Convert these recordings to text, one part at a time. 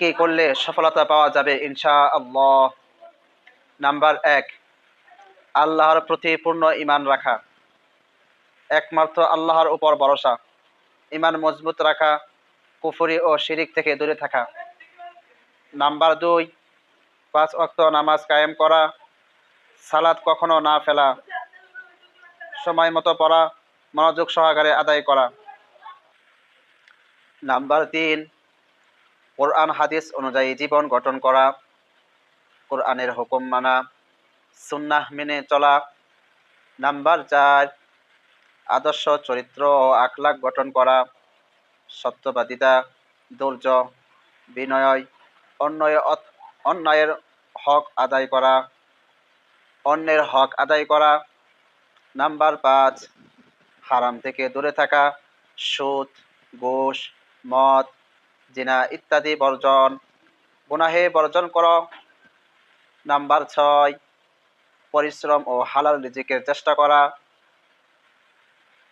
কি করলে সফলতা পাওয়া যাবে? ইনশা আল্লাহ নাম্বার এক, আল্লাহর প্রতি পূর্ণ ইমান রাখা। একমাত্র আল্লাহর উপর ভরসা। ইমান মজবুত রাখা, কুফরি ও শিরিক থেকে দূরে থাকা। নাম্বার দুই, পাঁচ অক্ত নামাজ কায়েম করা সালাদ কখনো না ফেলা। সময় মতো পড়া, মনোযোগ সহকারে আদায় করা। নাম্বার তিন কোরআন, হাদিস অনুযায়ী জীবন গঠন করা, কোরআনের হুকুম মানা, সুন্নাহ মেনে চলা, নাম্বার চার, আদর্শ, চরিত্র ও আখলাক গঠন করা, সত্যবাদিতা, ধৈর্য, বিনয়, অন্যয় অন্যায়ের হক আদায় করা, অন্যের হক আদায় করা, নাম্বার পাঁচ, হারাম থেকে দূরে থাকা, সুদ, ঘুষ, মদ জিনা ইত্যাদি বর্জন। গুনাহে বর্জন কর। নাম্বার ছয়, পরিশ্রম ও হালাল রিজিকের চেষ্টা করা।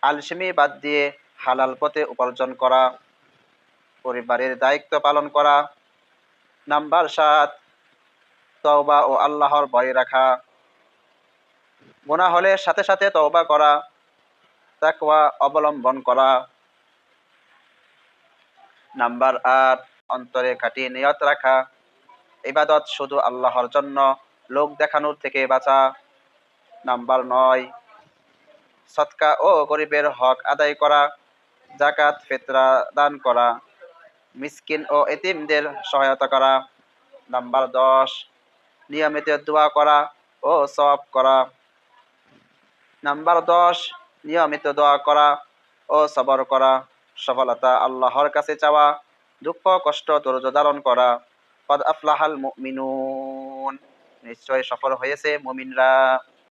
আলসেমি বাদ দিয়ে হালাল পথে উপার্জন করা। পরিবারের দায়িত্ব পালন করা। নাম্বার সাত, তওবা ও আল্লাহর ভয় রাখা। গুণা হলে সাথে সাথে তওবা করা। তাকওয়া অবলম্বন করা। নাম্বার আট, অন্তরে খাটি নিয়ত রাখা। ইবাদত শুধু আল্লাহর জন্য, লোক দেখানোর থেকে বাঁচা। নাম্বার নয়, সৎকা ও গরিবের হক আদায় করা জাকাত ফেতরা দান করা, মিসকিন ও এতিমদের সহায়তা করা। নাম্বার দশ, নিয়মিত দোয়া করা ও সব করা। নাম্বার দশ, নিয়মিত দোয়া করা ও সবর করা। সফলতা আল্লাহর কাছে চাওয়া, দুঃখ, কষ্ট, ধৈর্য ধারণ করা। পদ আফলাহাল মিনুন নিশ্চয় সফল হয়েছে মুমিনরা।